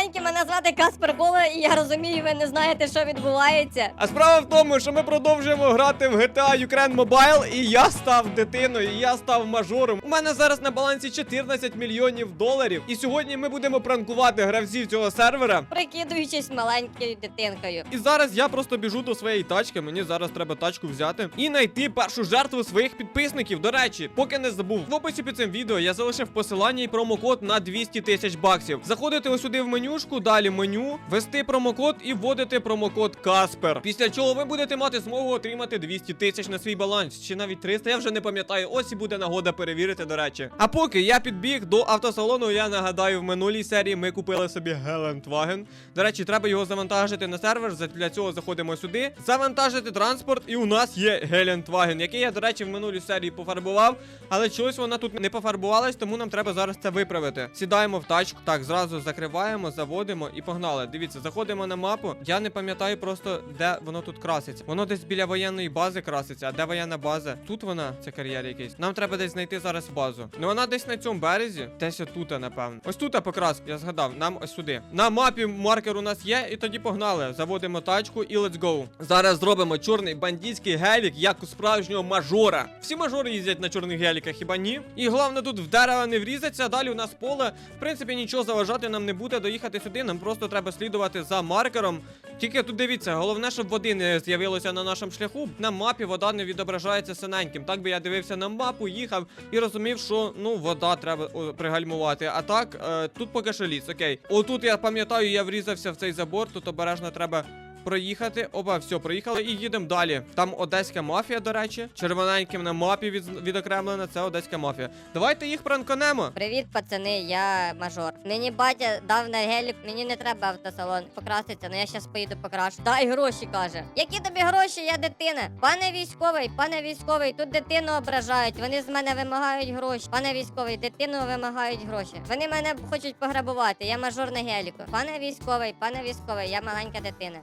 маленькі, мене звати Каспер Кола, і я розумію, ви не знаєте, що відбувається. А справа в тому, що ми продовжуємо грати в GTA Ukraine Mobile, і я став дитиною, і я став мажором. У мене зараз на балансі 14 мільйонів доларів. І сьогодні ми будемо пранкувати гравців цього сервера. Прикидуючись маленькою дитинкою. І зараз я просто біжу до своєї тачки. Мені зараз треба тачку взяти і знайти першу жертву своїх підписників. До речі, поки не забув, в описі під цим відео я залишив посилання і промокод на 200 тисяч баксів. Заходите ось сюди в менюшку, далі меню, ввести промокод і вводити промокод Каспер. Після чого ви будете мати змогу отримати 200 тисяч на свій баланс. Чи навіть 300, я вже не пам'ятаю. Ось і буде нагода перевірити, до речі. А поки я підбіг до автосалону, я нагадаю, в минулій серії ми купили собі Гелендваген. До речі, треба його завантажити на сервер. Для цього заходимо сюди, завантажити транспорт, і у нас є Гелендваген, який я, до речі, в минулій серії пофарбував. Але чогось вона тут не пофарбувалась, тому нам треба зараз це виправити. Сідаємо в тачку, так, зразу закриваємо, заводимо і погнали. Дивіться, заходимо на мапу. Я не пам'ятаю просто, де воно тут краситься. Воно десь біля воєнної бази краситься. А де воєнна база? Тут вона, це кар'єр якийсь. Нам треба десь знайти зараз базу. Ну вона десь на цьому березі, десь отут, напевно. Ось тут покрас, я згадав. Нам ось сюди. На мапі маркер у нас є, і тоді погнали. Заводимо тачку і let's go. Зараз зробимо чорний бандитський гелік, як у справжнього мажора. Всі мажори їздять на чорних геліках, хіба ні? І головне тут в дерева не врізаться. Далі у нас поле. В принципі, нічого заважати нам не буде доїхати сюди. Нам просто треба слідувати за маркером. Тільки тут дивіться, головне, щоб води не з'явилося на нашому шляху. На мапі вода не відображається синеньким. Так би я дивився на мапу, їхав і розумів, що ну вода треба пригальмувати. А так, е, тут поки що ліс, окей. Отут я пам'ятаю, я врізався в цей забор, тут обережно треба. Проїхати, оба, все, проїхали і їдемо далі. Там одеська мафія, до речі, червоненьким на мапі від, відокремлена. Це одеська мафія. Давайте їх пранканемо. Привіт, пацани, я мажор. Мені батя дав на гелік, мені не треба автосалон покраситься, але я щас поїду покрашу. Дай гроші, каже. Які тобі гроші, я дитина? Пане військовий, пане військовий, тут дитину ображають. Вони з мене вимагають гроші. Пане військовий, дитину вимагають гроші. Вони мене хочуть пограбувати. Я мажор на геліку. Пане військовий, пане військовий, я маленька дитина.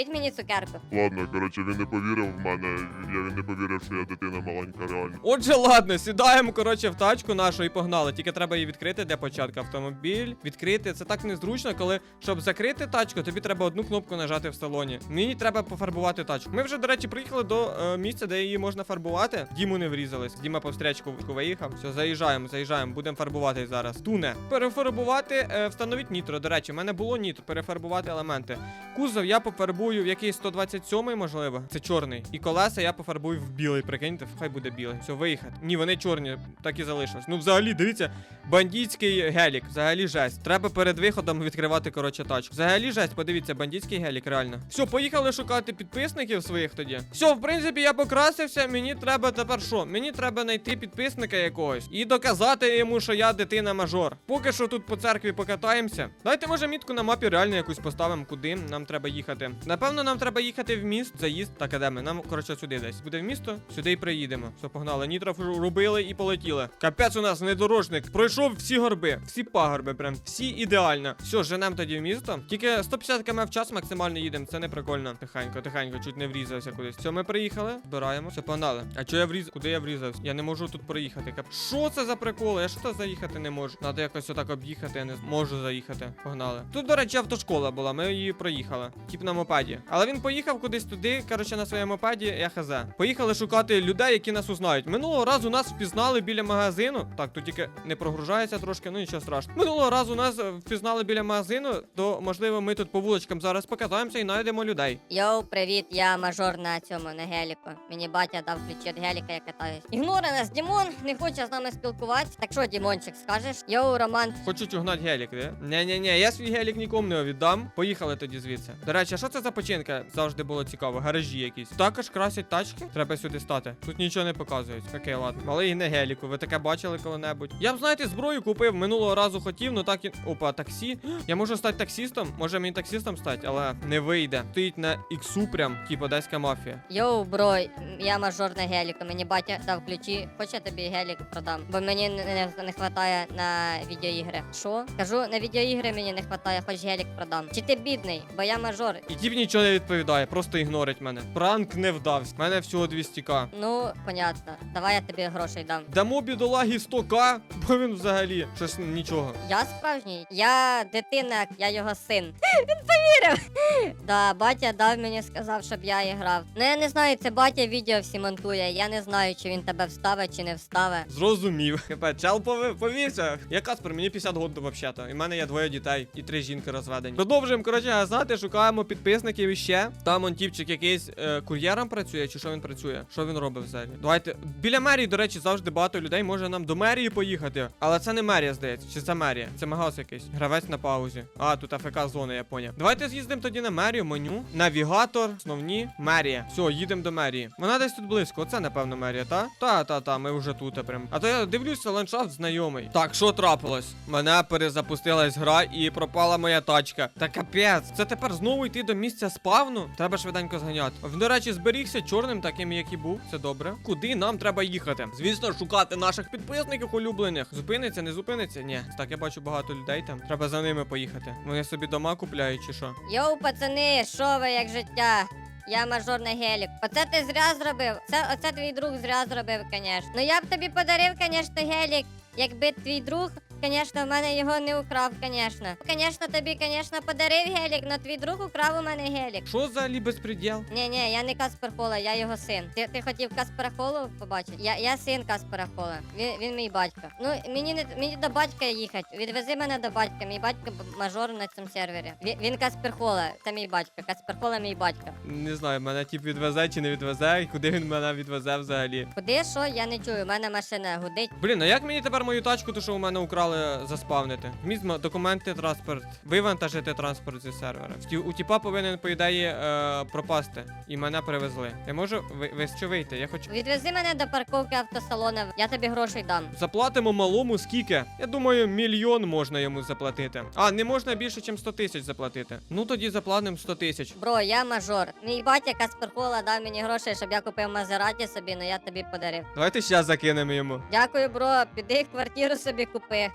Купіть мені цукерку. Ладно, коротше, він не повірив в мене. Я він не повірив, що я дитина маленька, реально. Отже, ладно, сідаємо, коротше, в тачку нашу і погнали. Тільки треба її відкрити для початку. Автомобіль відкрити. Це так незручно, коли щоб закрити тачку, тобі треба одну кнопку нажати в салоні. Мені треба пофарбувати тачку. Ми вже, до речі, приїхали до е, місця, де її можна фарбувати. Діму не врізались. Діма по встречку виїхав. Все, заїжджаємо, заїжджаємо, будемо фарбувати зараз. Туне. Перефарбувати, е, встановіть нітро. До речі, в мене було нітро, перефарбувати елементи. Кузов я пофарбую в якийсь 127 можливо. Це чорний. І колеса я пофарбую в білий. Прикиньте, хай буде білий. Все, виїхати. Ні, вони чорні, так і залишилось. Ну, взагалі, дивіться, бандитський гелік. Взагалі жесть. Треба перед виходом відкривати, коротше, тачку. Взагалі жесть, подивіться, бандитський гелік, реально. Все, поїхали шукати підписників своїх тоді. Все, в принципі, я покрасився. Мені треба тепер що? Мені треба знайти підписника якогось і доказати йому, що я дитина мажор. Поки що тут по церкві покатаємося. Дайте, може, мітку на мапі реально якусь поставимо, куди нам треба їхати. Напевно, нам треба їхати в міст, заїзд. Так, а де ми? Нам, коротше, сюди десь. Буде в місто, сюди і приїдемо. Все, погнали. Нітро робили і полетіли. Капець у нас внедорожник. Пройшов всі горби, всі пагорби, прям всі ідеально. Все, женемо тоді в місто. Тільки 150 км в час максимально їдемо. Це не прикольно. Тихенько, тихенько, чуть не врізався кудись. Все, ми приїхали, збираємо. Все, погнали. А чого я вріз? Куди я врізався? Я не можу тут проїхати. Що це за приколи? Я що то заїхати не можу. Надо якось отак об'їхати, я не можу заїхати. Погнали. Тут, до речі, автошкола була. Ми її проїхали. Тіп на мопеді. Але він поїхав кудись туди, коротше, на своєму мопеді, я хз. Поїхали шукати людей, які нас узнають. Минулого разу нас впізнали біля магазину. Так, тут тільки не прогружається трошки, ну нічого страшного. Минулого разу нас е, впізнали біля магазину, то можливо ми тут по вуличкам зараз покатаємося і знайдемо людей. Йоу, привіт, я мажор на цьому на геліку. Мені батя дав ключі від геліка, я катаюсь. Ігнори нас, Дімон, не хоче з нами спілкуватися. Так що, Дімончик, скажеш? Йоу, Роман. Хочуть угнати гелік, де? Ні-ні-ні, я свій гелік нікому не віддам. Поїхали тоді звідси. До речі, а що це за починка? Завжди було цікаво. Гаражі якісь. Також красять тачки. Треба сюди стати. Тут нічого не показують. Окей, ладно. Малий не геліку. Ви таке бачили коли-небудь? Я б, знаєте, зброю купив. Минулого разу хотів, ну так і. Опа, таксі. Я можу стати таксістом. Може мені таксістом стати, але не вийде. Стоїть на іксу прям, типу одеська мафія. Йоу, бро, я мажор на геліку. Мені батя дав ключі. Хоч я тобі гелік продам. Бо мені не, не, не хватає на відеоігри. Що? Кажу, на відеоігри мені не хватає, хоч гелік продам. Чи ти бідний? Бо я мажор. І тіп нічого не відповідає, просто ігнорить мене. Пранк не вдався. У мене всього 200к. Ну, понятно. Давай я тобі грошей дам. Дамо бідолагі 100к, бо він взагалі щось нічого. Я справжній. Я дитина, я його син. Він повірив. Да, батя дав мені, сказав, щоб я і грав. Ну я не знаю, це батя відео всі монтує. Я не знаю, чи він тебе вставить, чи не вставить. Зрозумів. Капець, чел пови- повівся. Я Каспер, мені 50 років взагалі. І в мене є двоє дітей і три жінки розведені. Продовжуємо, коротше, знати, шукаємо підписників іще. Там он тіпчик якийсь е, кур'єром працює, чи що він працює? Що він робить взагалі? Давайте. Біля мерії, до речі, завжди багато людей може нам до мерії поїхати. Але це не мерія, здається. Чи це мерія? Це магаз якийсь. Гравець на паузі. А, тут АФК зона, я поняв. Давайте з'їздимо тоді на мерію, меню. Навігатор, основні, мерія. Все, їдемо до мерії. Вона десь тут близько. Оце, напевно, мерія, та? Та, та, та, ми вже тут прям. А то я дивлюся, ландшафт знайомий. Так, що трапилось? Мене перезапустилась гра і пропала моя тачка. Та капець, це тепер знову йти до місця спавну? Треба швиденько зганяти. До речі, зберігся чорним, таким, як і був. Це добре. Куди нам треба їхати? Звісно, шукати наших підписників улюблених. Зупиниться, не зупиниться? Ні. Так, я бачу багато людей там. Треба за ними поїхати. Вони собі дома купляють чи що? Йоу, пацани, що ви як життя? Я мажор гелік. Оце ти зря зробив. Це оце твій друг зря зробив, звісно. Ну я б тобі подарив, звісно, гелік. Якби твій друг, конечно, в мене його не украв, конечно. Конечно, тобі, конечно, подарив гелік, но твій друг украв у мене гелік. Що взагалі безпреділ? Ні, ні, я не Каспер Хола, я його син. Ти, ти хотів Каспера Холу побачити? Я, я син Каспера Хола. Він, він мій батько. Ну, мені не мені до батька їхати. Відвези мене до батька. Мій батько мажор на цьому сервері. Він, він Каспер Хола, це мій батько. Каспер Хола мій батько. Не знаю, мене тип відвезе чи не відвезе, і куди він мене відвезе взагалі. Куди що, я не чую, у мене машина гудить. Блін, а як мені тепер мою тачку, то що у мене украли, заспавнити? Вміст документи, транспорт, вивантажити транспорт зі сервера. У тіпа повинен, по ідеї, е, пропасти. І мене перевезли. Я можу ви, ви що вийти? Я хочу. Відвези мене до парковки автосалону, я тобі грошей дам. Заплатимо малому скільки? Я думаю, мільйон можна йому заплатити. А, не можна більше, ніж 100 тисяч заплатити. Ну тоді заплатимо 100 тисяч. Бро, я мажор. Мій батя Каспер Хола дав мені грошей, щоб я купив Мазераті собі, але я тобі подарив. Давайте ще закинемо йому. Дякую, бро. Піди квартиру собі купи.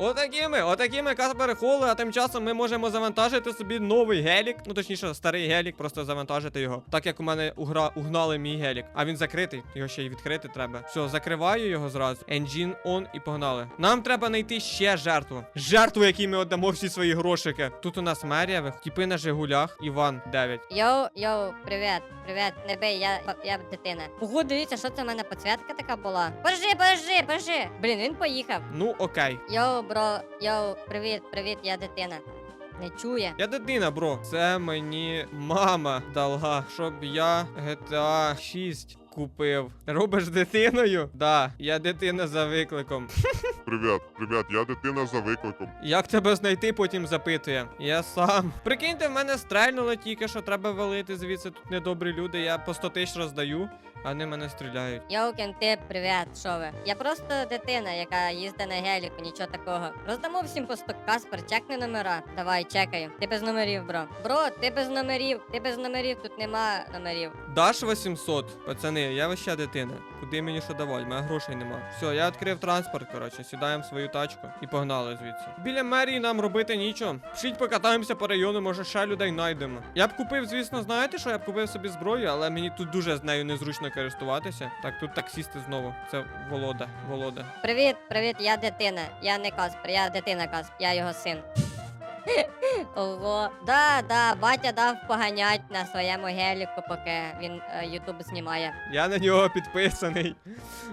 Отакими, отакими Каспери Холи, а тим часом ми можемо завантажити собі новий гелік. Ну точніше, старий гелік, просто завантажити його. Так як у мене угра угнали мій гелік. А він закритий, його ще й відкрити треба. Все, закриваю його зразу. Engine on і погнали. Нам треба знайти ще жертву. Жертву, якій ми віддамо всі свої грошики. Тут у нас мерія, тіпи на Жигулях, Іван 9. Йоу, йоу, привіт, привіт, не бий, я, я дитина. Ого, дивіться, що це в мене підсвітка така була. Подожди, подожди, подожди. Блін, він поїхав. Ну окей. Йоу, бро, йоу, привіт, привіт, я дитина. Не чує. Я дитина, бро. Це мені мама дала, щоб я GTA 6 купив. Робиш дитиною? Да, я дитина за викликом. Привіт, привіт, я дитина за викликом. Як тебе знайти, потім запитує. Я сам. Прикиньте, в мене стрельнуло тільки, що треба валити звідси. Тут недобрі люди. Я по 100 тисяч роздаю, а вони мене стріляють. Йоу, кенти, привіт, що ви? Я просто дитина, яка їздить на геліку, нічого такого. Роздамо всім по 100 Каспер, чекни номера. Давай, чекаю. Ти без номерів, бро. Бро, ти без номерів, ти без номерів, тут нема номерів. Даш 800, пацани, я ще дитина. Куди мені що давати? Мене грошей нема. Все, я відкрив транспорт, коротше, сідаємо в свою тачку і погнали звідси. Біля мерії нам робити нічого. Пшіть покатаємося по району, може ще людей знайдемо. Я б купив, звісно, знаєте, що я б купив собі зброю, але мені тут дуже з нею незручно користуватися. Так, тут таксісти знову. Це Волода. Волода. Привіт, привіт, я дитина. Я не Каспер, я дитина Каспер, я його син. Ого, да, да, батя дав поганять на своєму геліку, поки він е, ютуб знімає. Я на нього підписаний.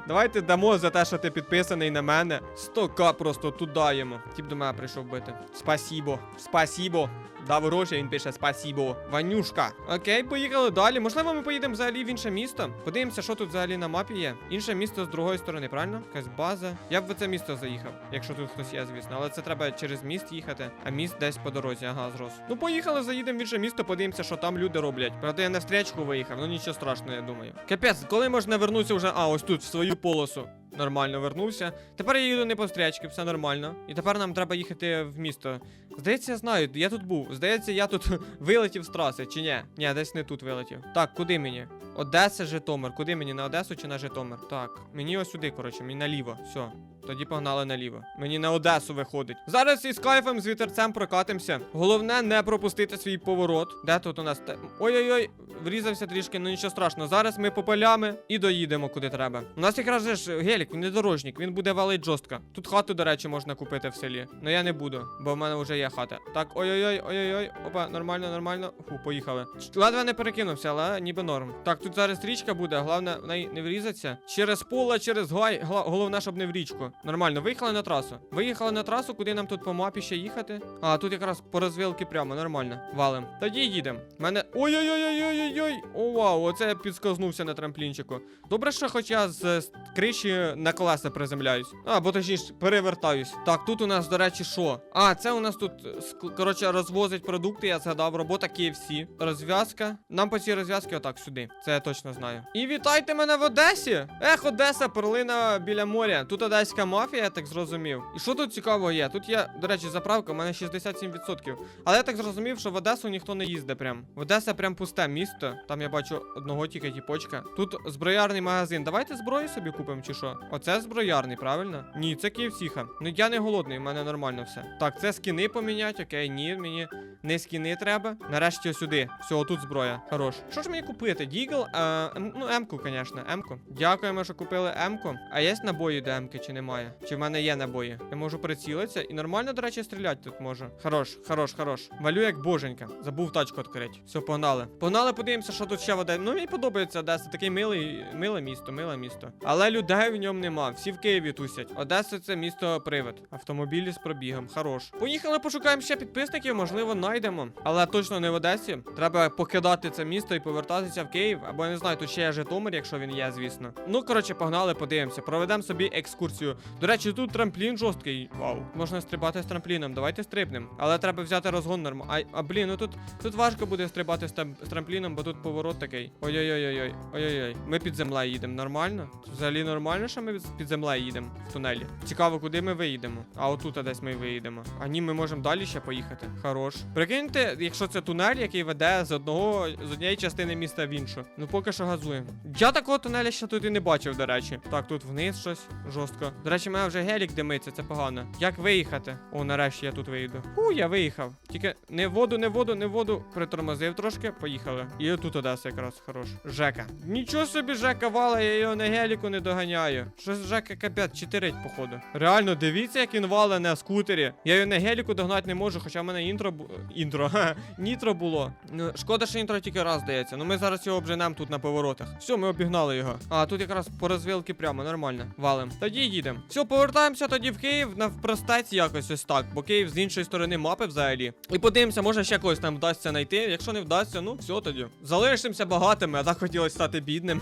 Давайте дамо за те, що ти підписаний на мене. 100к просто туди йому. Тіп до мене прийшов бити. Спасібо. Спасібо. Дав гроші, він пише спасібо. Ванюшка. Окей, поїхали далі. Можливо, ми поїдемо взагалі в інше місто. Подивимося, що тут взагалі на мапі є. Інше місто з другої сторони, правильно? Якась база. Я б в це місто заїхав, якщо тут хтось є, звісно. Але це треба через міст їхати, а міст десь по дорозі. Ага, зрос. Ну поїхали, заїдемо в інше місто, подивимося, що там люди роблять. Правда, я на встречку виїхав, ну нічого страшного, я думаю. Капець, коли можна вернутися вже. А, ось тут, в свою полосу. Нормально вернувся. Тепер я їду не по встрячки, все нормально. І тепер нам треба їхати в місто. Здається, я знаю, я тут був. Здається, я тут вилетів з траси, чи ні? Ні, десь не тут вилетів. Так, куди мені? Одеса, Житомир. Куди мені? На Одесу чи на Житомир? Так, мені ось сюди, коротше, мені наліво. Все. Тоді погнали наліво. Мені на Одесу виходить. Зараз із кайфом з вітерцем прокатимося. Головне не пропустити свій поворот. Де тут у нас? Ой-ой-ой, врізався трішки, ну нічого страшного. Зараз ми по полями і доїдемо куди треба. У нас якраз ж гелік, він не дорожник, він буде валить жорстко. Тут хату, до речі, можна купити в селі. Ну я не буду, бо в мене вже є хата. Так, ой-ой-ой, ой-ой-ой. Опа, нормально, нормально. Фу, поїхали. Ледве не перекинувся, але ніби норм. Так, тут зараз річка буде, головне в неї не врізатися. Через поле, через гай. Головне, щоб не в річку. Нормально, виїхали на трасу. Виїхали на трасу, куди нам тут по мапі ще їхати. А, тут якраз по розвилки прямо, нормально. Валим. Тоді їдемо. Мене. Ой-ой-ой-ой-ой-ой. О, вау, оце я підскознувся на трамплінчику. Добре, що хоч я з з криші на колеса приземляюсь. А, бо точніше, перевертаюсь. Так, тут у нас, до речі, що? А, це у нас тут, коротше, розвозить продукти, я згадав, робота KFC. Розв'язка. Нам по цій розв'язці отак сюди. Це я точно знаю. І вітайте мене в Одесі! Ех, Одеса, перлина біля моря. Тут одеська мафія, я так зрозумів. І що тут цікавого є? Тут є, до речі, заправка, у мене 67%. Але я так зрозумів, що в Одесу ніхто не їздить прям. В Одеса прям пусте місто. Там я бачу одного тільки тіпочка. Тут зброярний магазин. Давайте зброю собі купимо чи що? Оце зброярний, правильно? Ні, це Київсіха. Ну я не голодний, в мене нормально все. Так, це скіни поміняти, окей, ні, мені не скіни треба. Нарешті сюди. Все, отут зброя. Хорош. Що ж мені купити? Дігл? Ем, ну, М-ку, звісно, М-ку. Дякуємо, що купили М-ку. А є набої до М-ки чи немає? Чи в мене є набої? Я можу прицілитися і нормально, до речі, стріляти тут можу. Хорош, хорош, хорош. Валю як боженька. Забув тачку відкрити. Все, погнали. Погнали, подивимося, що тут ще в Одесі. Ну, мені подобається Одеса. Такий милий, миле місто, миле місто. Але людей в ньому нема. Всі в Києві тусять. Одеса це місто привид. Автомобілі з пробігом. Хорош. Поїхали, пошукаємо ще підписників, можливо, знайдемо. Але точно не в Одесі. Треба покидати це місто і повертатися в Київ. Або я не знаю, тут ще є Житомир, якщо він є, звісно. Ну, коротше, погнали, подивимося. Проведемо собі екскурсію. До речі, тут трамплін жорсткий. Вау. Можна стрибати з трампліном. Давайте стрибнемо. Але треба взяти розгон норм. А, а блін, ну тут, тут важко буде стрибати з, там, з трампліном, бо тут поворот такий. Ой-ой-ой-ой. Ой-ой-ой. Ми під землею їдемо.Нормально? Взагалі нормально, що ми під землею їдемо в тунелі. Цікаво, куди ми виїдемо. А отут десь ми виїдемо. А ні, ми можемо далі ще поїхати. Хорош. Прикиньте, якщо це тунель, який веде з одного з однієї частини міста в іншу. Ну поки що газуємо. Я такого тунеля ще тут і не бачив, до речі. Так, тут вниз щось жорстко. До речі, мене вже гелік димиться, це погано. Як виїхати? О, нарешті я тут виїду. Фу, я виїхав. Тільки не воду, не воду, не воду. Притормозив трошки, поїхали. І тут Одеса якраз хорош. Жека. Нічого собі Жека вала, я його на геліку не доганяю. Щось Жека капець чотирить, походу. Реально, дивіться, як він вале на скутері. Я його на геліку догнати не можу, хоча в мене інтро. Інтро. Нітро було. Ну, шкода, що інтро тільки раз здається. Ну ми зараз його обженемо тут на поворотах. Все, ми обігнали його. А, тут якраз по розвилки прямо, нормально. Валим. Тоді їдемо. Все, повертаємося тоді в Київ навпростець якось ось так, бо Київ з іншої сторони мапи взагалі. І подивимося, може ще когось там вдасться знайти. Якщо не вдасться, ну все тоді. Залишимося багатими, а так хотілося стати бідним.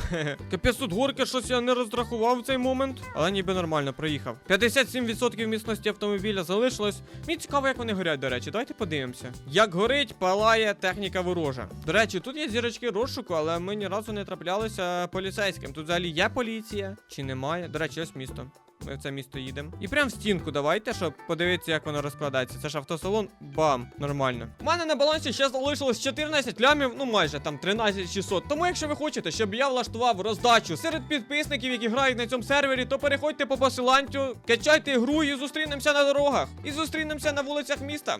Капець тут горки, щось я не розрахував в цей момент. Але ніби нормально проїхав. 57% міцності автомобіля залишилось. Мені цікаво, як вони горять, до речі. Давайте подивимося. Як горить, палає техніка ворожа. До речі, тут є зірочки розшуку, але ми ні разу не траплялися поліцейським. Тут взагалі є поліція чи немає. До речі, ось місто. Ми в це місто їдемо. І прям в стінку давайте, щоб подивитися, як воно розкладається. Це ж автосалон. Бам, нормально. У мене на балансі ще залишилось 14 лямів, ну майже там 13 600. Тому, якщо ви хочете, щоб я влаштував роздачу серед підписників, які грають на цьому сервері, то переходьте по посиланню, качайте гру і зустрінемося на дорогах. І зустрінемося на вулицях міста.